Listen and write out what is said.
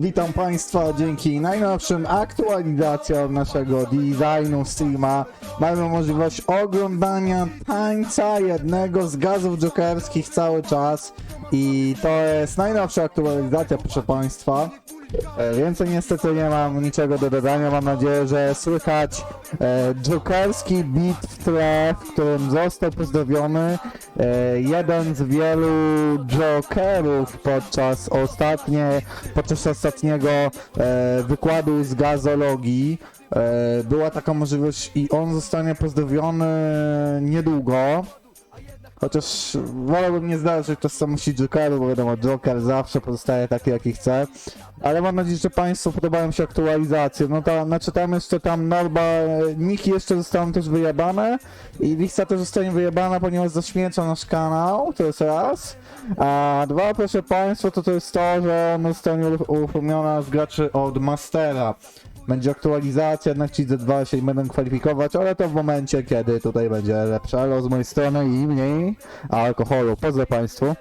Witam Państwa dzięki najnowszym aktualizacjom naszego designu streama. Mamy możliwość oglądania tańca jednego z gazów jokerskich cały czas. I to jest najnowsza aktualizacja, proszę Państwa. E, Więcej niestety nie mam niczego do dodania. Mam nadzieję, że słychać e, jokerski beat w tle, w którym został pozdrowiony e, jeden z wielu jokerów podczas ostatnie, podczas ostatniego wykładu z gazologii. Była taka możliwość i on zostanie pozdrowiony niedługo. Chociaż wolałbym nie zdarzyć to samości Jokeru, bo wiadomo, Joker zawsze pozostaje taki, jaki chce. Ale mam nadzieję, że Państwu podobają się aktualizacje. No to, znaczy tam jeszcze tam Norba, e, Niki jeszcze zostaną też wyjebane i Wiksa też zostanie wyjebana, ponieważ zaśmieca nasz kanał, to jest raz. A dwa, proszę Państwa, to to jest to, że on zostanie uruch- uruchomiona z graczy od Mastera. Będzie aktualizacja, jednak ci Z2 się będą kwalifikować, ale to w momencie, kiedy tutaj będzie lepszy elo z mojej strony i mniej alkoholu. Pozdro Państwu.